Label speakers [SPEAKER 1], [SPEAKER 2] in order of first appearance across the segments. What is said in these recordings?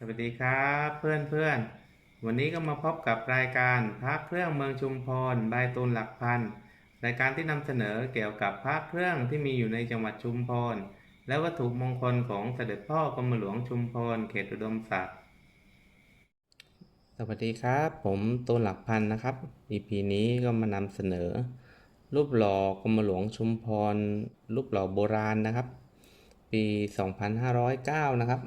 [SPEAKER 1] สวัสดีครับเพื่อนเพื่อนวันนี้ก็มาพบกับรายการพระเครื่องเมืองชุมพรใบตูนหลักพันรายการที่นำเสนอเกี่ยวกับพระเครื่องที่มีอยู่ในจังหวัดชุมพรและวัตถุมงคลของเสด็จพ่อกรมหลวงชุมพรเขตอุดมศักดิ์สวัสดีครับ ผมตูนหลักพันนะครับ EP นี้ก็มานำเสนอ รูปหล่อกรมหลวงชุมพรรูปหล่อโบราณนะครับ ปี 2509 นะครับ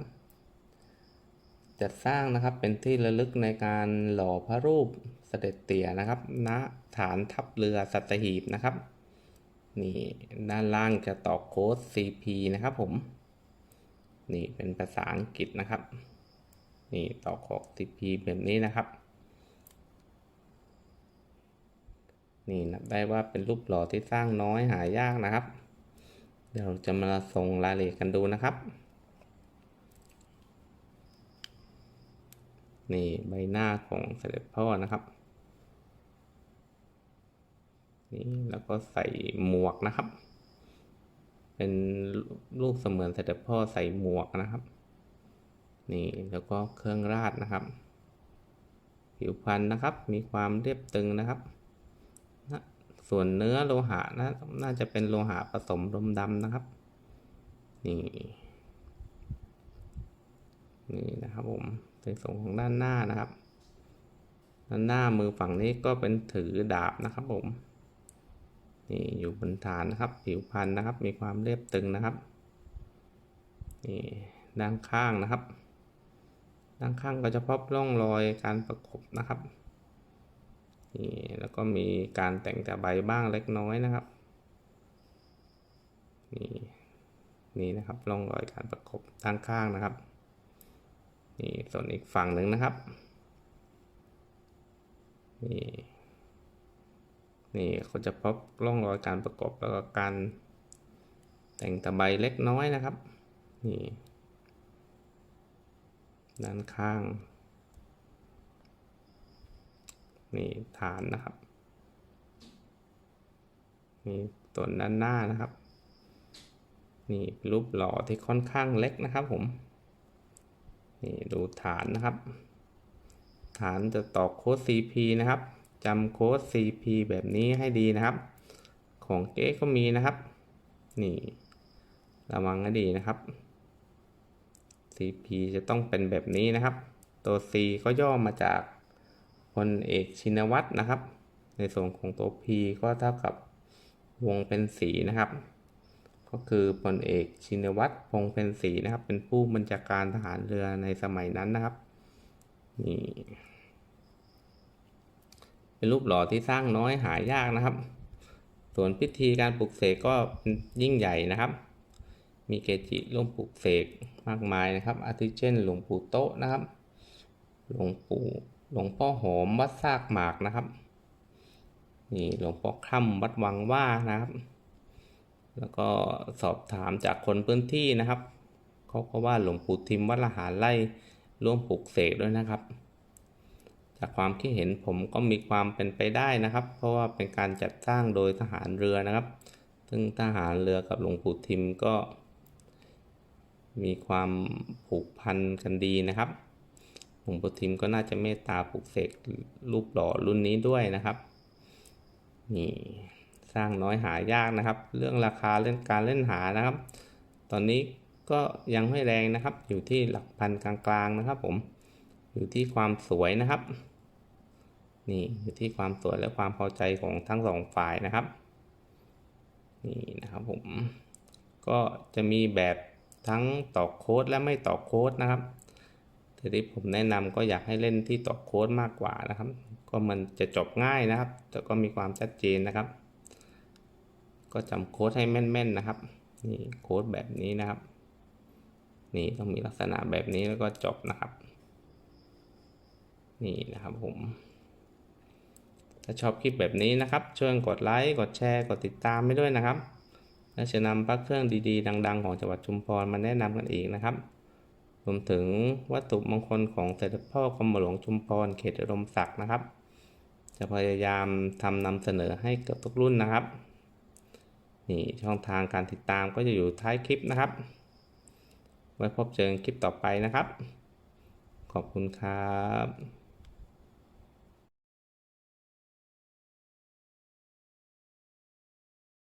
[SPEAKER 1] จัดสร้างนะครับเป็นที่ระลึกในการหล่อพระรูปเสด็จเตี่ยนะครับ ณฐานทัพเรือสัตหีบนะครับนี่ด้านล่างจะต่อโค้ด CP นะครับผม นี่เป็นภาษาอังกฤษนะครับ นี่ต่อโค้ด CP แบบนี้นะครับ นี่นับได้ว่าเป็นรูปหล่อที่สร้างน้อยหายากนะครับ เดี๋ยวเราจะมาส่งรายละเอียดกันดูนะครับ นี่ใบหน้าของเสด็จพ่อนะครับนี่แล้วก็ใส่หมวกนะครับ เป็นรูปเสมือนเสด็จพ่อใส่หมวกนะครับ นี่แล้วก็เครื่องราชนะครับ ผิวพรรณนะครับ มีความเรียบตึงนะครับนะส่วนเนื้อโลหะนะน่าจะเป็นโลหะผสมลมดำนะครับ นี่นี่นะครับผม ในส่วนของด้านหน้านะครับ ด้านหน้ามือฝั่งนี้ก็เป็นถือดาบนะครับผม นี่อยู่บนฐานนะครับ ผิวพันธุ์นะครับ มีความเรียบตึงนะครับ นี่ด้านข้างนะครับ ด้านข้างก็จะพบร่องรอยการประกบนะครับ นี่แล้วก็มีการแต่งแต่ใบบ้างเล็กน้อยนะครับ นี่นี่นะครับร่องรอยการประกบด้านข้างนะครับ นี่ส่วนอีกฝั่งหนึ่งนะครับ นี่นี่เขาจะพบร่องรอยการประกบแล้วก็การแต่งตะไบเล็กน้อยนะครับ นี่ด้านข้าง นี่ฐานนะครับ นี่ส่วนด้านหน้านะครับ นี่รูปหล่อที่ค่อนข้างเล็กนะครับผม นี่ดูฐานนะครับ ฐานจะตอกโค้ด CP นะครับจำโค้ด CP แบบนี้ให้ดีนะครับ ของเก๊ก็มีนะครับ นี่ระวังให้ดีนะครับ CP จะต้องเป็นแบบนี้นะครับ ตัว C ก็ย่อมาจากพลเอกชินวัตรนะครับ ในส่วนของตัว P ก็เท่ากับวงเป็นสีนะครับ ก็คือพลเอกชินวัตรพงเพ็ญศรีนะครับ เป็นผู้บัญชาการทหารเรือในสมัยนั้นนะครับนี่เป็นรูปหล่อที่สร้างน้อยหายากนะครับ ส่วนพิธีการปลุกเสกก็ยิ่งใหญ่นะครับ มีเกจิร่วมปลุกเสกมากมายนะครับ อาทิเช่น หลวงปู่โต๊ะนะครับ หลวงปู่หลวงพ่อหอมวัดซากหมากนะครับ นี่หลวงพ่อค่ำวัดวังว่านะครับ แล้วก็สอบถามจากคนพื้นที่นะครับเขาก็ว่าหลวงปู่ทิมวัดละหารไล่ร่วมปลุกเสกด้วยนะครับ จากความคิดเห็นผมก็มีความเป็นไปได้นะครับ เพราะว่าเป็นการจัดสร้างโดยทหารเรือนะครับ ซึ่งทหารเรือกับหลวงปู่ทิมก็ มีความผูกพันกันดีนะครับหลวงปู่ทิมก็น่าจะเมตตาปลุกเสกรูปหล่อรุ่นนี้ด้วยนะครับนี่ สร้างน้อยหายากนะครับ เรื่องราคาเรื่องการเล่นหานะครับ ตอนนี้ก็ยังไม่แรงนะครับ อยู่ที่หลักพันกลางๆนะครับ ผม อยู่ที่ความสวยนะครับ นี่อยู่ที่ความสวยและความพอใจของทั้งสองฝ่ายนะครับ นี่นะครับผม ก็จะมีแบบทั้งตอกโค้ดและไม่ตอกโค้ดนะครับแต่ที่ผมแนะนำก็อยากให้เล่นที่ตอกโค้ดมากกว่านะครับ ก็มันจะจบง่ายนะครับแต่ก็มีความชัดเจนนะครับ ก็จำโค้ดให้แม่นๆนะครับ นี่โค้ดแบบนี้นะครับ นี่ต้องมีลักษณะแบบนี้แล้วก็จบนะครับ นี่นะครับผม ถ้าชอบคลิปแบบนี้นะครับ ช่วยกดไลค์ กดแชร์ กดติดตามให้ด้วยนะครับ และจะนำพระเครื่องดีๆ ดัง ๆ ของจังหวัดชุมพรมาแนะนำกันอีกนะครับ รวมถึงวัตถุมงคลของเสด็จพ่อกรมหลวงชุมพรเขตอุดมศักดิ์นะครับ จะพยายามทำนำเสนอให้เกือบทุกรุ่นนะครับ นี่ช่องทางการติดตามก็จะอยู่ท้ายคลิปนะครับ ไว้พบเจอกันคลิปต่อไปนะครับ ขอบคุณครับ